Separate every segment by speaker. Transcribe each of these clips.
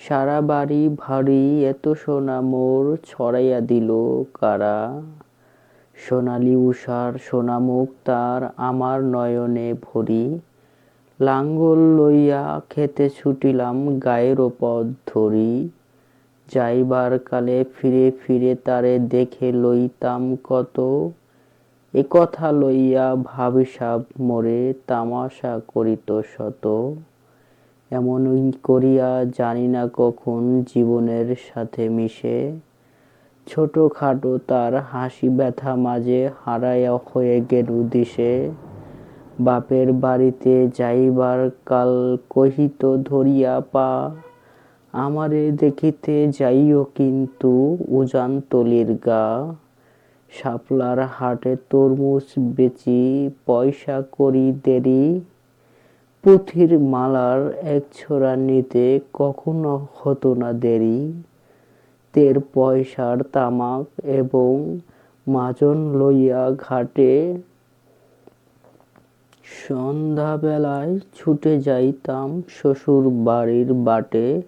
Speaker 1: সারা বাড়ি ভারী এত সোনা মোর ছড়াইয়া দিল কারা? সোনালি উষার সোনামুখ তার আমার নয়নে ভরি। লাঙ্গল লইয়া খেতে ছুটিলাম গায়ের পথ ধরি। যাইবার কালে ফিরে ফিরে তারে দেখে লইতাম কত। এ কথা লইয়া ভাবিসাব মোরে তামাশা করিত শত। এমনই করিয়া জানি না কখন জীবনের সাথে মিশে। ছোটখাটো তার হাসি ব্যথা মাঝে হারাইয়া হয়ে গেল দিশে। বাপের বাড়িতে যাইবার কাল কহিত, ধরিয়া পা, আমারে দেখিতে যাইও কিন্তু উজান তলির গা। শাপলার হাটে তরমুজ বেচি, পয়সা করি দেরি পুঁথির মালার এক ছোড়া নিতে কখনো হতো না দেরি। তের পয়সার তামাক এবং মাজন লইয়া ঘাটে সন্ধ্যাবেলায় ছুটে যাইতাম শ্বশুর বাড়ির বাটে।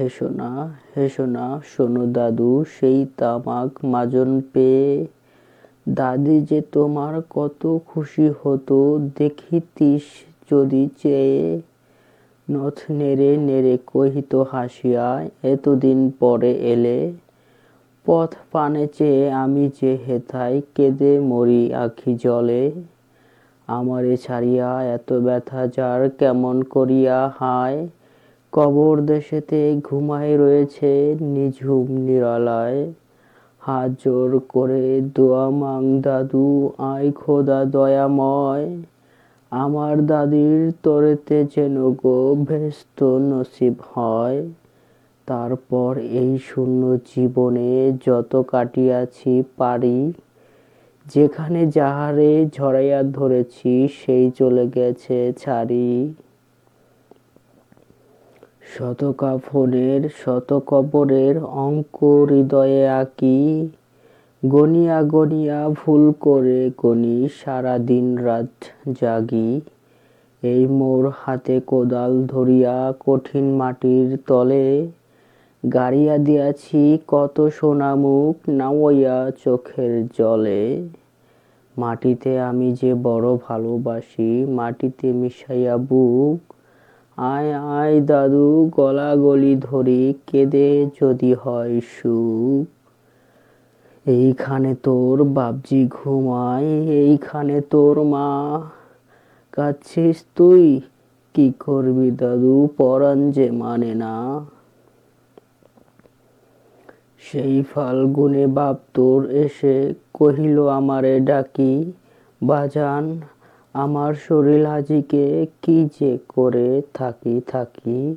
Speaker 1: হেসোনা হেসোনা শোনো দাদু, সেই তামাক মাজন পেয়ে। দাদি যে তোমার কত খুশি হতো, দেখিতিস যদি চেয়ে নথ নেড়ে নেড়ে কহিত হাসিয়া, এতদিন পরে এলে পথ পানে চেয়ে আমি যে হেথায় কেঁদে মরি আখি জলে, আমারে ছাড়িয়া এত ব্যথা যার কেমন করিয়া হায়? কবর দেশেতে ঘুমাই রয়েছে নিঝুম নিরালায়। হাত জোর করে দোয়া মাং দাদু, আয় খোদা দয়াময়। আমার দাদির তরেতে যেন গো ভেস্ত নসিব হয়, তারপর এই শূন্য জীবনে যত কাটিয়াছি পারি, যেখানে যাহারে ঝরাইয়া ধরেছি সেই চলে গেছে ছাড়ি। শত কাফনের শত কবরের অঙ্ক হৃদয়ে আঁকি গনিয়া গনিয়া ভুল করে গনি সারা দিন রাত জাগি। এই মোর হাতে কোদাল ধরিয়া কঠিন মাটির তলে গাড়িয়া দিয়াছি কত সোনামুখ নাওয়াইয়া চোখের জলে। মাটিতে আমি যে বড় ভালোবাসি, মাটিতে মিশাইয়া বুক। আয় আয় দাদু গলা গলি ধরি কেঁদে যদি হয় সুখ। এইখানে তোর বাবজি ঘুমায়, এইখানে তোর মা। কাচ্ছিস তুই? কি করবি দাদু? পরাণ যে মানে না। সেই ফাল্গুনে বাপ তোর এসে কহিল, আমারে ডাকি, বাজান, আমার শরীর আজিকে কি যে করে থাকি থাকি।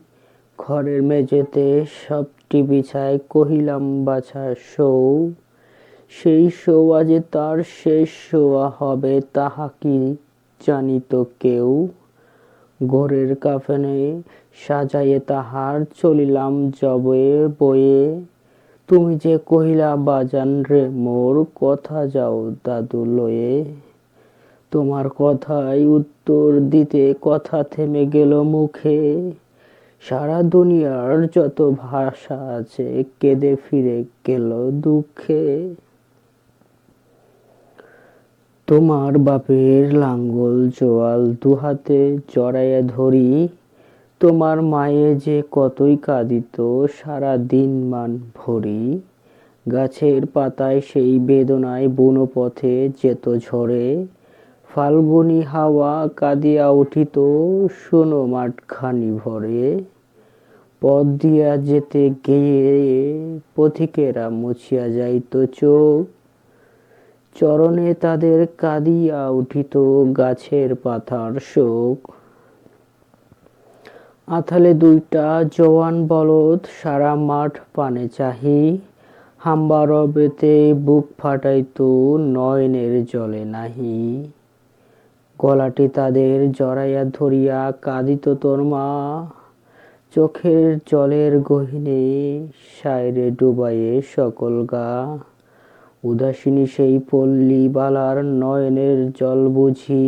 Speaker 1: ঘরের মেঝেতে সবটি বিছায় কহিলাম, বাছা শৌ সেই শোয়া যে তার শেষ শোয়া হবে, তাহা কি জানিত কেউ? ঘরের কাফেনে সাজাইয়ে তাহার চলিলাম জবে বয়ে। তুমি যে কহিলা, বাজান রে, মোর কথা যাও দাদু লয়ে। তোমার কথাই উত্তর দিতে কথা থেমে গেল মুখে। সারা দুনিয়ার যত ভাষা আছে, কেঁদে ফিরে গেল দুঃখে। তোমার বাপের লাঙ্গল জোয়াল দুহাতে জড়াইয়া ধরি, তোমার মায়ে যে কতই কাঁদিত, সারা দিন মান ভরি। গাছের পাতায় সেই বেদনায় বুনো পথে যেত ঝরে, ফাল্গুনি হাওয়া কাঁদিয়া উঠিত, শোনো মাঠখানি ভরে। পথ দিয়া যেতে গিয়ে পথিকেরা মুছিয়া যাইত চোখ চরণে তাদের কাঁদিয়া উঠিত গাছের পাথার শোক। আথালে দুইটা জওয়ান বলদ সারা মাঠ পানে চাহি। হাম্বা রবেতে বুক ফাটাইতো নয়নের জলে নাহি। গলাটি তাদের জড়াইয়া ধরিয়া কাঁদিত তোর মা। চোখের জলের গহিনে সাইরে ডুবাইয়ে সকল গা। উদাসিনী সেই পল্লীবালার নয়নের জল বুঝি।